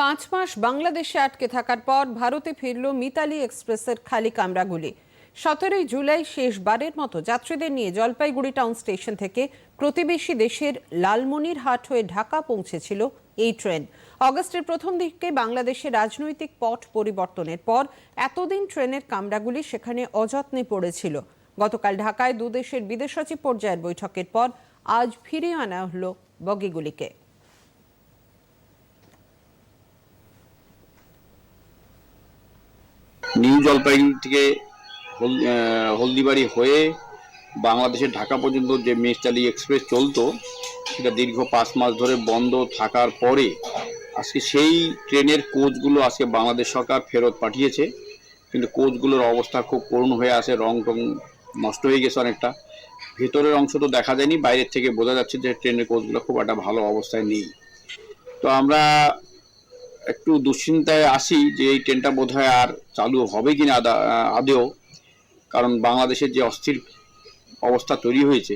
পাঁচ মাস বাংলাদেশে আটকে থাকার পর ভারতে ফিরল মিতালি এক্সপ্রেসের খালি কামরাগুলি। সতেরোই জুলাই শেষবারের মতো যাত্রীদের নিয়ে জলপাইগুড়ি টাউন স্টেশন থেকে প্রতিবেশী দেশের লালমনিরহাট হয়ে ঢাকা পৌঁছেছিল এই ট্রেন। অগস্টের প্রথম দিকে বাংলাদেশের রাজনৈতিক পট পরিবর্তনের পর এতদিন ট্রেনের কামরাগুলি সেখানে অযত্নে পড়েছিল। গতকাল ঢাকায় দুদেশের বিদেশ সচিব পর্যায়ের বৈঠকের পর আজ ফিরিয়ে আনা হলো বগিগুলিকে। নিউ জলপাইগুড়ি থেকে হল- হলদিবাড়ি হয়ে বাংলাদেশের ঢাকা পর্যন্ত যে মেষচালি এক্সপ্রেস চলতো, সেটা দীর্ঘ পাঁচ মাস ধরে বন্ধ থাকার পরে আজকে সেই ট্রেনের কোচগুলো আজকে বাংলাদেশ সরকার ফেরত পাঠিয়েছে। কিন্তু কোচগুলোর অবস্থা খুব করুণ হয়ে আছে, রং টং নষ্ট হয়ে গেছে অনেকটা। ভেতরের অংশ তো দেখা যায়নি, বাইরের থেকে বোঝা যাচ্ছে যে ট্রেনের কোচগুলো খুব একটা ভালো অবস্থায় নেই। তো আমরা একটু দুশ্চিন্তায় আসি যে এই ট্রেনটা বোধহয় আর চালু হবে কিনা আদা- আদেও, কারণ বাংলাদেশের যে অস্থির অবস্থা তৈরি হয়েছে